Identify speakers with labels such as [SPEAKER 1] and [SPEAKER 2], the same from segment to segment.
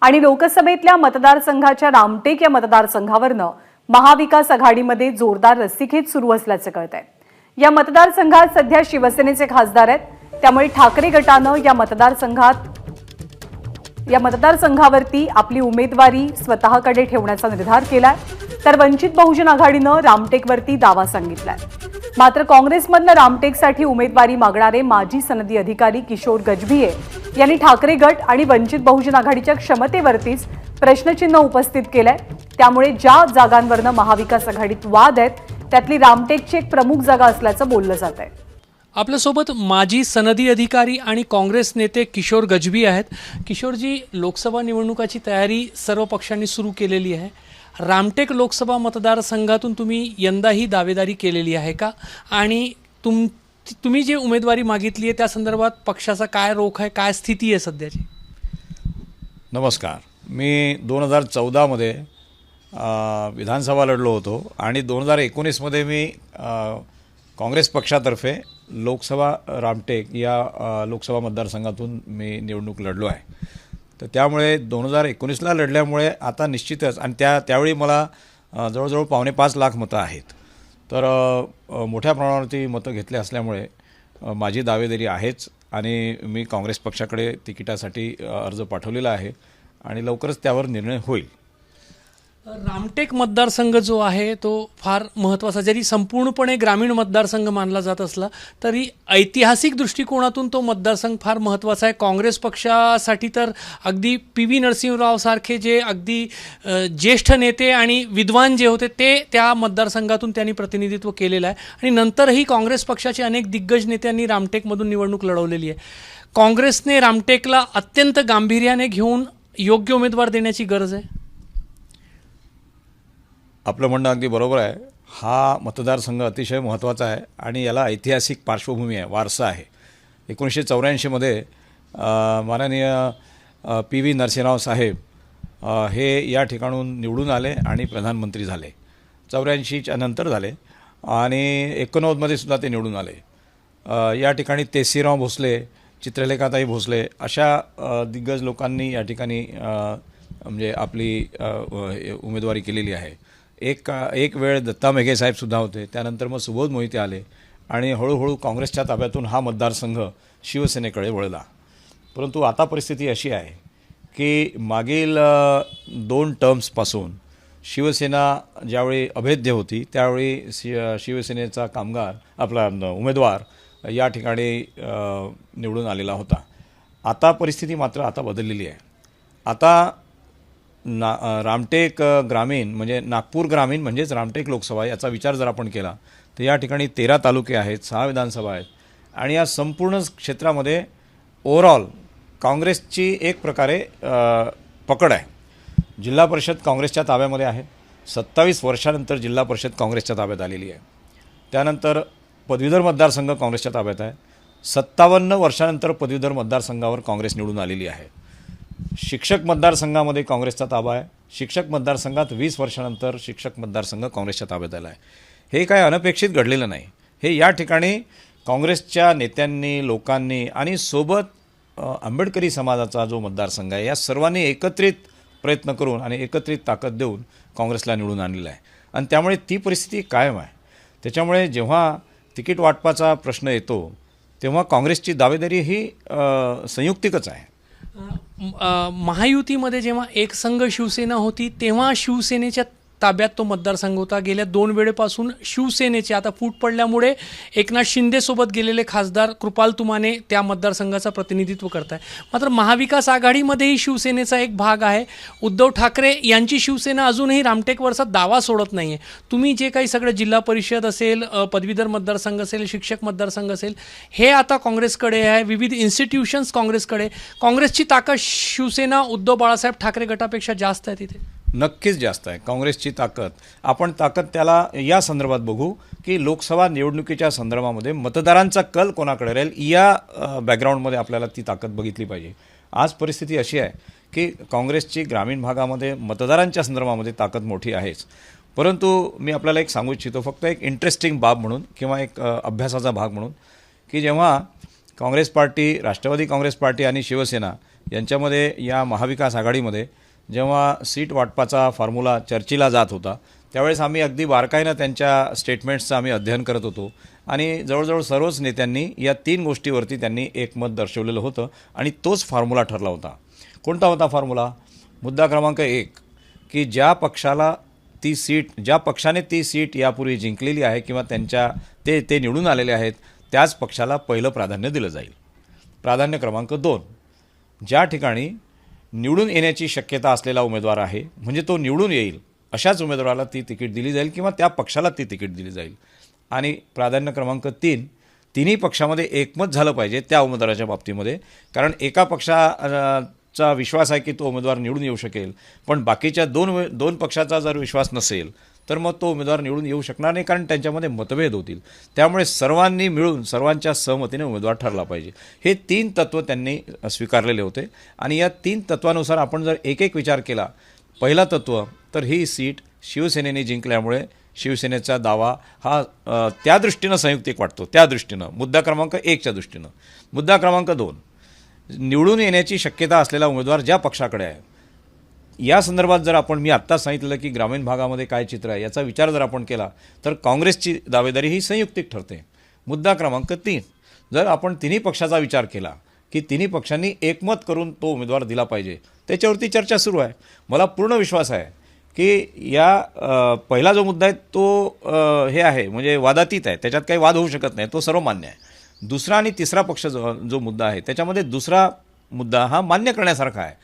[SPEAKER 1] आणि लोकसभेतल्या मतदारसंघाच्या रामटेक या मतदारसंघावरनं महाविकास आघाडीमध्ये जोरदार रस्सीखेच सुरू असल्याचं कळतंय. या मतदारसंघात सध्या शिवसेनेचे खासदार आहेत. त्यामुळे ठाकरे गटानं या मतदारसंघात या मतदारसंघावरती आपली उमेदवारी स्वतःकडे ठेवण्याचा निर्धार केलाय. तर वंचित बहुजन आघाडीनं रामटेकवरती दावा सांगितलाय. मात्र काँग्रेसमधनं रामटेकसाठी उमेदवारी मागणारे माजी सनदी अधिकारी किशोर गजभिये यांनी ठाकरे गट आणि वंचित बहुजन आघाडीच्या क्षमतेवरतीच प्रश्नचिन्ह उपस्थित केलंय. त्यामुळे ज्या जागांवरनं महाविकास आघाडीत वाद आहेत त्यातली रामटेकची एक प्रमुख जागा असल्याचं बोललं जात आहे
[SPEAKER 2] आपल्यासोबत माजी सनदी अधिकारी आणि काँग्रेस नेते किशोर गजबी आहेत. किशोरजी लोकसभा निवडणुकाची तयारी सर्व पक्षांनी सुरू केलेली आहे. रामटेक लोकसभा मतदारसंघातून तुम्ही यंदाही दावेदारी केलेली आहे का? आणि तुम तुम्ही जी उमेदवारी मागितली आहे त्या संदर्भात पक्षाचा काय रोख आहे काय स्थिती आहे सध्याची?
[SPEAKER 3] नमस्कार. मी दोन हजार चौदामध्ये विधानसभा लढलो होतो आणि दोन हजार एकोणीसमध्ये मी काँग्रेस पक्षातर्फे लोकसभा रामटेक या लोकसभा मतदारसंघातून मी निवडणूक लढलो आहे. तर त्यामुळे दोन हजार एकोणीसला लढल्यामुळे आता निश्चितच आणि त्या त्यावेळी मला जवळजवळ पावणे पाच लाख मतं आहेत. तर मोठ्या प्रमाणावरती मतं घेतले असल्यामुळे माझी दावेदारी आहेच आणि मी काँग्रेस पक्षाकडे तिकिटासाठी अर्ज पाठवलेला आहे आणि लवकरच त्यावर निर्णय होईल.
[SPEAKER 2] रामटेक मतदारसंघ जो आहे तो फार महत्त्वाचा जरी संपूर्णपणे ग्रामीण मतदारसंघ मानला जात असला तरी ऐतिहासिक दृष्टिकोनातून तो मतदारसंघ फार महत्त्वाचा आहे. काँग्रेस पक्षासाठी तर अगदी पी व्ही नरसिंहरावसारखे जे अगदी ज्येष्ठ नेते आणि विद्वान जे होते ते त्या मतदारसंघातून त्यांनी प्रतिनिधित्व केलेलं आहे. आणि नंतरही काँग्रेस पक्षाचे अनेक दिग्गज नेत्यांनी रामटेकमधून निवडणूक लढवलेली आहे. काँग्रेसने रामटेकला अत्यंत गांभीर्याने घेऊन योग्य उमेदवार देण्याची गरज आहे?
[SPEAKER 3] आपलं म्हणणं अगदी बरोबर आहे. हा मतदारसंघ अतिशय महत्त्वाचा आहे आणि याला ऐतिहासिक पार्श्वभूमी आहे वारसा आहे. एकोणीसशे चौऱ्याऐंशीमध्ये माननीय पी व्ही नरसिंहराव साहेब हे या ठिकाणून निवडून आले आणि प्रधानमंत्री झाले. चौऱ्याऐंशीच्या नंतर झाले आणि एकोणनव्वदमध्ये सुद्धा ते निवडून आले. या ठिकाणी तेसीराव भोसले चित्रलेखाताई भोसले अशा दिग्गज लोकांनी या ठिकाणी म्हणजे आपली उमेदवारी केलेली आहे. एक एक वेळ दत्ता मेघे साहेबसुद्धा होते. त्यानंतर मग सुबोध मोहिते आले आणि हळूहळू काँग्रेसच्या ताब्यातून हा मतदारसंघ शिवसेनेकडे वळला. परंतु आता परिस्थिती अशी आहे की मागील दोन टर्म्सपासून शिवसेना ज्यावेळी अभेद्य होती त्यावेळी शि शिवसेनेचा कामगार आपला उमेदवार या ठिकाणी निवडून आलेला होता. आता परिस्थिती मात्र आता बदललेली आहे. आता ना रामटेक ग्रामीण म्हणजे नागपूर ग्रामीण म्हणजेच रामटेक लोकसभा याचा विचार जर आपण केला तर या ठिकाणी तेरा तालुके आहेत सहा विधानसभा आहेत. आणि या संपूर्ण क्षेत्रामध्ये ओव्हरऑल काँग्रेसची एक प्रकारे पकड आहे. जिल्हा परिषद काँग्रेसच्या ताब्यामध्ये आहे. सत्तावीस वर्षानंतर जिल्हा परिषद काँग्रेसच्या ताब्यात आलेली आहे. त्यानंतर पदवीधर मतदारसंघ काँग्रेसच्या ताब्यात आहे. सत्तावन्न वर्षानंतर पदवीधर मतदारसंघावर काँग्रेस निवडून आलेली आहे. शिक्षक मतदारसंघामध्ये काँग्रेसचा ताबा आहे. शिक्षक मतदारसंघात वीस वर्षानंतर शिक्षक मतदारसंघ काँग्रेसच्या ताब्यात आला आहे. हे काय अनपेक्षित घडलेलं नाही. हे या ठिकाणी काँग्रेसच्या नेत्यांनी लोकांनी आणि सोबत आंबेडकरी समाजाचा जो मतदारसंघ आहे या सर्वांनी एकत्रित प्रयत्न करून आणि एकत्रित ताकद देऊन काँग्रेसला निवडून आणलेला आहे. आणि त्यामुळे ती परिस्थिती कायम आहे. त्याच्यामुळे जेव्हा तिकीट वाटपाचा प्रश्न येतो तेव्हा काँग्रेसची दावेदारी ही संयुक्तिकच आहे.
[SPEAKER 2] महायुतीमध्ये जेव्हा एकसंघ शिवसेना होती तेव्हा शिवसेनेच्या ताब्यात तो मतदारसंघ होता. गेल्या दोन वेळेपासून शिवसेनेचे आता फूट पडल्यामुळे एकनाथ शिंदेसोबत गेलेले खासदार कृपाल तुमाने त्या मतदारसंघाचा प्रतिनिधित्व करत आहे मात्र महाविकास आघाडीमध्येही शिवसेनेचा एक भाग आहे. उद्धव ठाकरे यांची शिवसेना अजूनही रामटेकवरचा दावा सोडत नाही आहे तुम्ही जे काही सगळं जिल्हा परिषद असेल पदवीधर मतदारसंघ असेल शिक्षक मतदारसंघ असेल हे आता काँग्रेसकडे आहे. विविध इन्स्टिट्यूशन्स काँग्रेसकडे. काँग्रेसची ताकद शिवसेना उद्धव बाळासाहेब ठाकरे गटापेक्षा जास्त आहे तिथे.
[SPEAKER 3] नक्कीच जास्त आहे. काँग्रेसची ताकद. आपण ताकद त्याला या संदर्भात बघू की लोकसभा निवडणुकीच्या संदर्भामध्ये मतदारांचा कल कोणाकडे राहील या बॅकग्राऊंडमध्ये आपल्याला ती ताकद बघितली पाहिजे. आज परिस्थिती अशी आहे की काँग्रेसची ग्रामीण भागामध्ये मतदारांच्या संदर्भामध्ये ताकद मोठी आहेच. परंतु मी आपल्याला एक सांगू इच्छितो फक्त एक इंटरेस्टिंग बाब म्हणून किंवा एक अभ्यासाचा भाग म्हणून की जेव्हा काँग्रेस पार्टी राष्ट्रवादी काँग्रेस पार्टी आणि शिवसेना यांच्यामध्ये या महाविकास आघाडीमध्ये जेव्हा सीट वाटपाचा फॉर्म्युला चर्चेला जात होता त्यावेळेस आम्ही अगदी बारकाईनं त्यांच्या स्टेटमेंट्सचं आम्ही अध्ययन करत होतो. आणि जवळजवळ सर्वच नेत्यांनी या तीन गोष्टीवरती त्यांनी एकमत दर्शवलेलं होतं आणि तोच फॉर्म्युला ठरला होता. कोणता होता फॉर्म्युला? मुद्दा क्रमांक एक की ज्या पक्षाला ती सीट ज्या पक्षाने ती सीट यापूर्वी जिंकलेली आहे किंवा त्यांच्या ते ते निवडून आलेले आहेत त्याच पक्षाला पहिलं प्राधान्य दिलं जाईल. प्राधान्य क्रमांक दोन ज्या ठिकाणी निवडून येण्याची शक्यता असलेला उमेदवार आहे म्हणजे तो निवडून येईल अशाच उमेदवाराला ती तिकीट दिली जाईल किंवा त्या पक्षाला ती तिकीट दिली जाईल. आणि प्राधान्य क्रमांक तीन तिन्ही पक्षामध्ये एकमत झालं पाहिजे त्या उमेदवाराच्या बाबतीमध्ये. कारण एका पक्षाचा विश्वास आहे की तो उमेदवार निवडून येऊ शकेल पण बाकीच्या दोन दोन पक्षाचा जर विश्वास नसेल तर मग तो उमेदवार निवडून येऊ शकणार नाही कारण त्यांच्यामध्ये मतभेद होतील. त्यामुळे सर्वांनी मिळून सर्वांच्या सहमतीने उमेदवार ठरला पाहिजे. हे तीन तत्त्व त्यांनी स्वीकारलेले होते. आणि या तीन तत्वानुसार आपण जर एक एक विचार केला पहिला तत्त्व तर ही सीट शिवसेनेने जिंकल्यामुळे शिवसेनेचा दावा हा त्या दृष्टीनं संयुक्तिक वाटतो. त्या दृष्टीनं. मुद्दा क्रमांक एकच्या दृष्टीनं. मुद्दा क्रमांक दोन. निवडून येण्याची शक्यता असलेला उमेदवार ज्या पक्षाकडे आहे या संदर्भात जर आपण मी आत्ताच सांगितलं की ग्रामीण भागामध्ये काय चित्र आहे याचा विचार जर आपण केला तर काँग्रेसची दावेदारी ही संयुक्तिक ठरते. मुद्दा क्रमांक तीन. जर आपण तिन्ही पक्षाचा विचार केला की तिन्ही पक्षांनी एकमत करून तो उमेदवार दिला पाहिजे त्याच्यावरती चर्चा सुरू आहे. मला पूर्ण विश्वास आहे की या पहिला जो मुद्दा आहे तो हे आहे म्हणजे वादातीत आहे. त्याच्यात काही वाद होऊ शकत नाही. तो सर्व मान्य आहे. दुसरा आणि तिसरा पक्ष जो जो मुद्दा आहे त्याच्यामध्ये दुसरा मुद्दा हा मान्य करण्यासारखा आहे.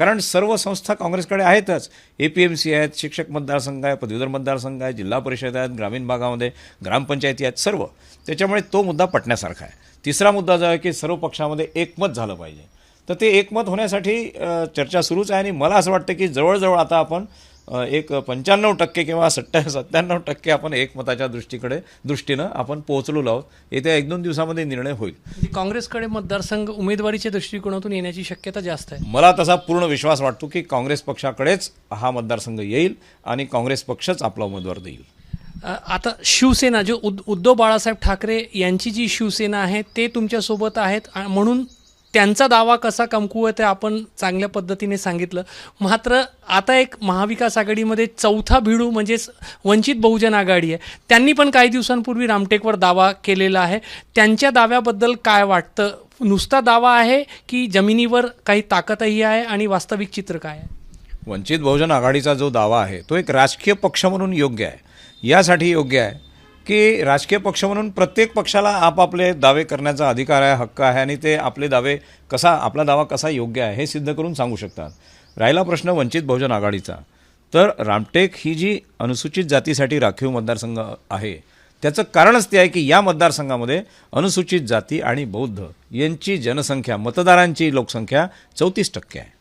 [SPEAKER 3] कारण सर्व संस्था काँग्रेसकडे आहेतच. ए पी एम सी आहेत शिक्षक मतदारसंघ आहे पदवीधर मतदारसंघ आहे जिल्हा परिषद आहेत ग्रामीण भागामध्ये ग्रामपंचायती आहेत सर्व. त्याच्यामुळे तो मुद्दा पटण्यासारखा आहे. तिसरा मुद्दा जो आहे की सर्व पक्षामध्ये एकमत झालं पाहिजे. तर ते एकमत होण्यासाठी चर्चा सुरूच आहे आणि मला असं वाटतं की जवळजवळ आता आपण एक पंच्याण्णव टक्के किंवा सत्त्या सत्त्याण्णव टक्के आपण एकमताच्या दृष्टीकडे दृष्टीनं आपण पोहोचलो आहोत. येत्या एक दोन दिवसामध्ये निर्णय होईल.
[SPEAKER 2] म्हणजे काँग्रेसकडे मतदारसंघ उमेदवारीच्या दृष्टिकोनातून येण्याची शक्यता जास्त आहे.
[SPEAKER 3] मला तसा पूर्ण विश्वास वाटतो की काँग्रेस पक्षाकडेच हा मतदारसंघ येईल आणि काँग्रेस पक्षच आपला उमेदवार देईल.
[SPEAKER 2] आता शिवसेना जो उद उद्धव बाळासाहेब ठाकरे यांची जी शिवसेना आहे ते तुमच्यासोबत आहेत म्हणून त्यांचा दावा कसा कमकुवत आहे आपण चांगल्या पद्धतीने सांगितलं. मात्र आता एक महाविकास आघाडीमध्ये चौथा भिडू म्हणजेच वंचित बहुजन आघाडी आहे. त्यांनी पण काही दिवसांपूर्वी रामटेकवर दावा केलेला आहे. त्यांच्या दाव्याबद्दल काय वाटतं? नुसता दावा आहे की जमिनीवर काही ताकदही आहे आणि वास्तविक चित्र काय आहे?
[SPEAKER 3] वंचित बहुजन आघाडीचा जो दावा आहे तो एक राजकीय पक्ष म्हणून योग्य आहे. यासाठी योग्य आहे. की राजकीय पक्ष म्हणून प्रत्येक पक्षाला आपापले दावे करण्याचा अधिकार आहे हक्क आहे आणि ते आपले दावे कसा आपला दावा कसा योग्य आहे हे सिद्ध करून सांगू शकतात. राहिला प्रश्न वंचित बहुजन आघाडीचा. तर रामटेक ही जी अनुसूचित जातीसाठी राखीव मतदारसंघ आहे त्याचं कारणच ते आहे की या मतदारसंघामध्ये अनुसूचित जाती आणि बौद्ध यांची जनसंख्या मतदारांची लोकसंख्या चौतीस टक्के आहे.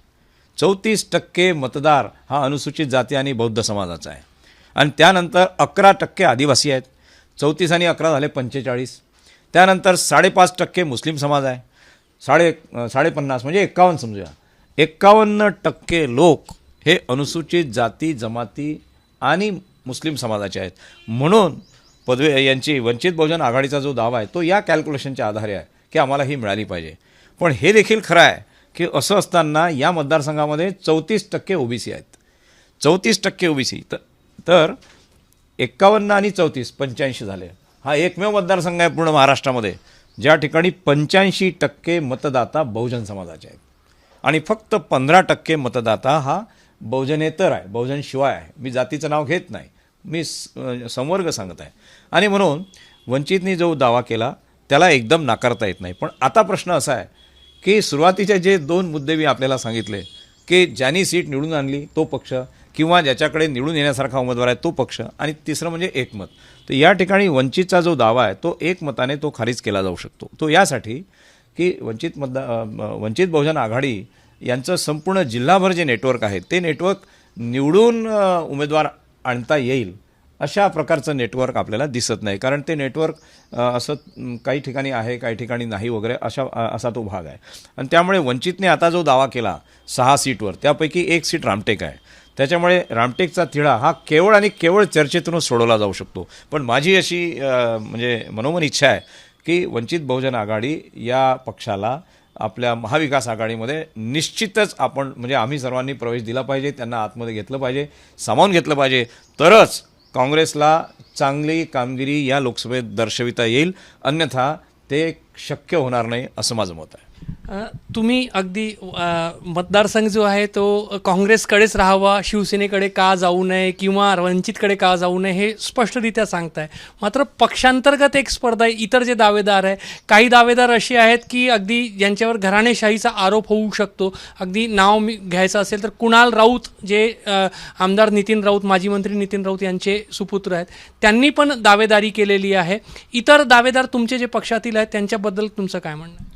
[SPEAKER 3] चौतीस टक्के मतदार हा अनुसूचित जाती आणि बौद्ध समाजाचा आहे. आणि त्यानंतर अकरा टक्के आदिवासी आहेत. चौतीस आणि अकरा झाले पंचेचाळीस. त्यानंतर साडेपाच टक्के मुस्लिम समाज आहे. साडे साडेपन्नास म्हणजे एक्कावन्न समजूया. एक्कावन्न टक्के लोक हे अनुसूचित जाती जमाती आणि मुस्लिम समाजाचे आहेत. म्हणून पदवे यांची वंचित बहुजन आघाडीचा जो दावा आहे तो या कॅल्क्युलेशनच्या आधारे आहे की आम्हाला ही मिळाली पाहिजे. पण हे देखील खरं आहे की असं असताना या मतदारसंघामध्ये चौतीस टक्के ओबीसी आहेत. चौतीस टक्के ओबीसी. तर एक्कावन्न आणि चौतीस पंच्याऐंशी झाले. हा एकमेव मतदारसंघ आहे पूर्ण महाराष्ट्रामध्ये. ज्या ठिकाणी पंच्याऐंशी टक्के मतदाता बहुजन समाजाचे आहेत. आणि फक्त पंधरा टक्के मतदाता हा बहुजनेतर आहे बहुजन शिवाय आहे. मी जातीचं नाव घेत नाही. मी संवर्ग सांगत आहे. आणि म्हणून वंचितनी जो दावा केला त्याला एकदम नाकारता येत नाही. पण आता प्रश्न असा आहे की सुरुवातीचे जे दोन मुद्दे मी आपल्याला सांगितले की ज्यांनी सीट निवडून आणली तो पक्ष किंवा ज्याच्याकडे निवडून येण्यासारखा उमेदवार आहे तो पक्ष आणि तिसरं म्हणजे एकमत. तर या ठिकाणी वंचितचा जो दावा आहे तो एकमताने तो खारिज केला जाऊ शकतो. तो यासाठी की वंचित मतदा वंचित बहुजन आघाडी यांचं संपूर्ण जिल्हाभर जे नेटवर्क आहे ते नेटवर्क निवडून उमेदवार आणता येईल अशा प्रकारचं नेटवर्क आपल्याला दिसत नाही. कारण ते नेटवर्क असं काही ठिकाणी आहे काही ठिकाणी नाही वगैरे अशा असा तो भाग आहे. आणि त्यामुळे वंचितने आता जो दावा केला सहा सीटवर त्यापैकी एक सीट रामटेक आहे. त्याच्यामुळे रामटेकचा तिढा हा केवळ आणि केवळ चर्चेतूनच सोडवला जाऊ शकतो. पण माझी अशी म्हणजे मनोमन इच्छा आहे की वंचित बहुजन आघाडी या पक्षाला आपल्या महाविकास आघाडीमध्ये निश्चितच आपण म्हणजे आम्ही सर्वांनी प्रवेश दिला पाहिजे त्यांना आतमध्ये घेतलं पाहिजे सामावून घेतलं पाहिजे. तरच काँग्रेसला चांगली कामगिरी या लोकसभेत दर्शविता येईल. अन्यथा ते शक्य होणार नाही असं माझं मत आहे.
[SPEAKER 2] तुम्ही अगदी मतदारसंघ जो आहे तो काँग्रेसकडेच राहावा शिवसेनेकडे का जाऊ नये किंवा वंचितकडे का जाऊ नये हे स्पष्टरित्या सांगताय. मात्र पक्षांतर्गत एक स्पर्धा आहे इतर जे दावेदार आहे काही दावेदार असे आहेत की अगदी ज्यांच्यावर घराणेशाहीचा आरोप होऊ शकतो. अगदी नाव मी घ्यायचं असेल तर कुणाल राऊत जे आमदार नितीन राऊत माजी मंत्री नितीन राऊत यांचे सुपुत्र आहेत त्यांनी पण दावेदारी केलेली आहे. इतर दावेदार तुमचे जे पक्षातील आहेत त्यांच्याबद्दल तुमचं काय म्हणणं?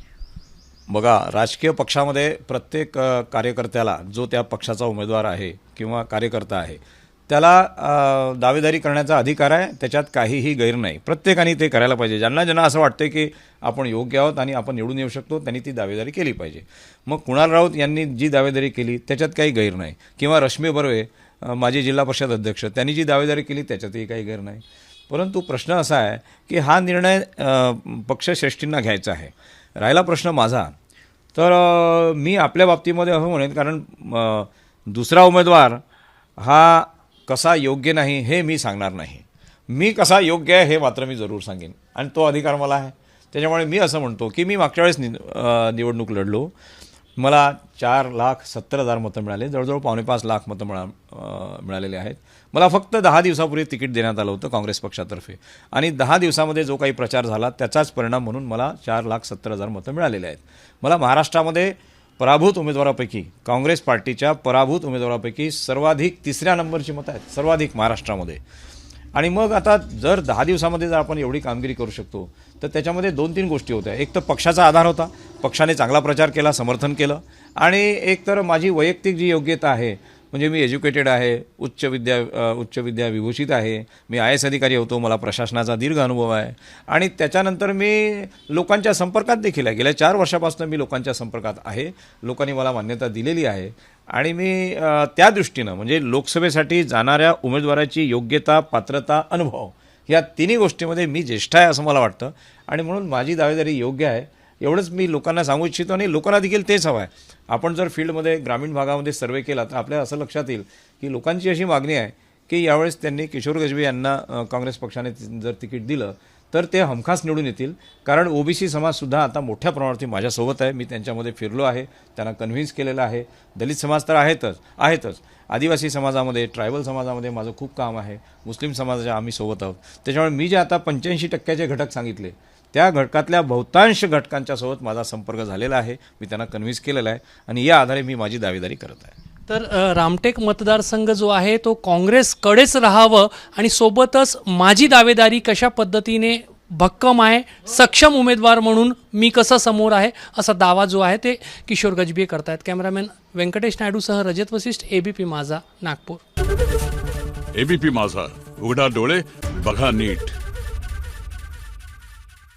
[SPEAKER 3] बघा राजकीय पक्षामध्ये प्रत्येक कार्यकर्त्याला जो त्या पक्षाचा उमेदवार आहे किंवा कार्यकर्ता आहे त्याला दावेदारी करण्याचा अधिकार आहे त्याच्यात काहीही गैर नाही. प्रत्येकाने ते करायला पाहिजे. ज्यांना ज्यांना असं वाटतं की आपण योग्य आहोत आणि आपण निवडून येऊ शकतो त्यांनी ती दावेदारी केली पाहिजे. मग कुणाल राऊत यांनी जी दावेदारी केली त्याच्यात काही गैर नाही. किंवा रश्मी बर्वे माजी जिल्हा परिषद अध्यक्ष त्यांनी जी दावेदारी केली त्याच्यातही काही गैर नाही. परंतु प्रश्न असा आहे की हा निर्णय पक्षश्रेष्ठींना घ्यायचा आहे. राहिला प्रश्न माझा. तर मी आपल्या बाबतीमध्ये असं म्हणेन कारण दुसरा उमेदवार हा कसा योग्य नाही हे मी सांगणार नाही. मी कसा योग्य आहे हे मात्र मी जरूर सांगेन. आणि तो अधिकार मला आहे. त्याच्यामुळे मी असं म्हणतो की मी मागच्या वेळेस नि निवडणूक लढलो. मला चार लाख सत्तर हजार मतं मिळाले. जवळजवळ पावणेपाच लाख मतं मिळा मिळालेले आहेत. मला फक्त दहा दिवसापूर्वी तिकीट देण्यात आलं होतं काँग्रेस पक्षातर्फे. आणि दहा दिवसामध्ये जो काही प्रचार झाला त्याचाच परिणाम म्हणून मला चार लाख सत्तर हजार मतं मिळालेले आहेत. मला महाराष्ट्रामध्ये पराभूत उमेदवारापैकी काँग्रेस पार्टीच्या पराभूत उमेदवारापैकी सर्वाधिक तिसऱ्या नंबरची मतं आहेत. सर्वाधिक महाराष्ट्रामध्ये. आणि मग आता जर दहा दिवसामध्ये जर आपण एवढी कामगिरी करू शकतो तर त्याच्यामध्ये दोन तीन गोष्टी होत्या. एक तर पक्षाचा आधार होता. पक्षाने चांगला प्रचार केला समर्थन केलं. आणि एक तर माझी वैयक्तिक जी योग्यता आहे म्हणजे मी एज्युकेटेड आहे उच्च विद्या उच्च विद्या विभूषित आहे मी आय एस अधिकारी होतो मला प्रशासनाचा दीर्घ अनुभव आहे. आणि त्याच्यानंतर मी लोकांच्या संपर्कात देखील आहे. गेल्या चार वर्षापासून मी लोकांच्या संपर्कात आहे. लोकांनी मला मान्यता दिलेली आहे. आणि मी त्या दृष्टीनं म्हणजे लोकसभेसाठी जाणाऱ्या उमेदवाराची योग्यता पात्रता अनुभव या तिन्ही गोष्टीमध्ये मी ज्येष्ठ आहे असं मला वाटतं. आणि म्हणून माझी दावेदारी योग्य आहे. एवढंच मी लोकांना सांगू इच्छितो आणि लोकांना देखील तेच हवं आहे. आपण जर फील्डमध्ये ग्रामीण भागामध्ये सर्वे केला तर आपल्याला असं लक्षात येईल की लोकांची अशी मागणी आहे की यावेळेस त्यांनी किशोर गजबी यांना काँग्रेस पक्षाने जर तिकीट दिलं तर ते हमखास निवडून येतील. कारण ओबीसी समाजसुद्धा आता मोठ्या प्रमाणावरती माझ्यासोबत आहे. मी त्यांच्यामध्ये फिरलो आहे. त्यांना कन्व्हिन्स केलेलं आहे. दलित समाज तर आहेतच आहेतच. आदिवासी समाजामध्ये ट्रायबल समाजामध्ये माझं खूप काम आहे. मुस्लिम समाजाच्या आम्ही सोबत आहोत. त्याच्यामुळे मी जे आता पंच्याऐंशी टक्क्याचे घटक सांगितले त्या घटकातल्या बहुतांश घटकांच्यासोबत माझा संपर्क झालेला आहे. मी त्यांना कन्व्हिन्स केलेला आहे. आणि या आधारे मी माझी दावेदारी करत आहे.
[SPEAKER 2] तर रामटेक मतदारसंघ जो आहे तो काँग्रेसकडेच राहावं आणि सोबतच माझी दावेदारी कशा पद्धतीने भक्कम आहे सक्षम उमेदवार म्हणून मी कसा समोर आहे असा दावा जो आहे ते किशोर गजबीये करतायत. कॅमेरामॅन व्यंकटेश नायडूसह रजत वसिष्ठ एबीपी माझा नागपूर.
[SPEAKER 4] एबीपी माझा. उघडा डोळे बघा नीट.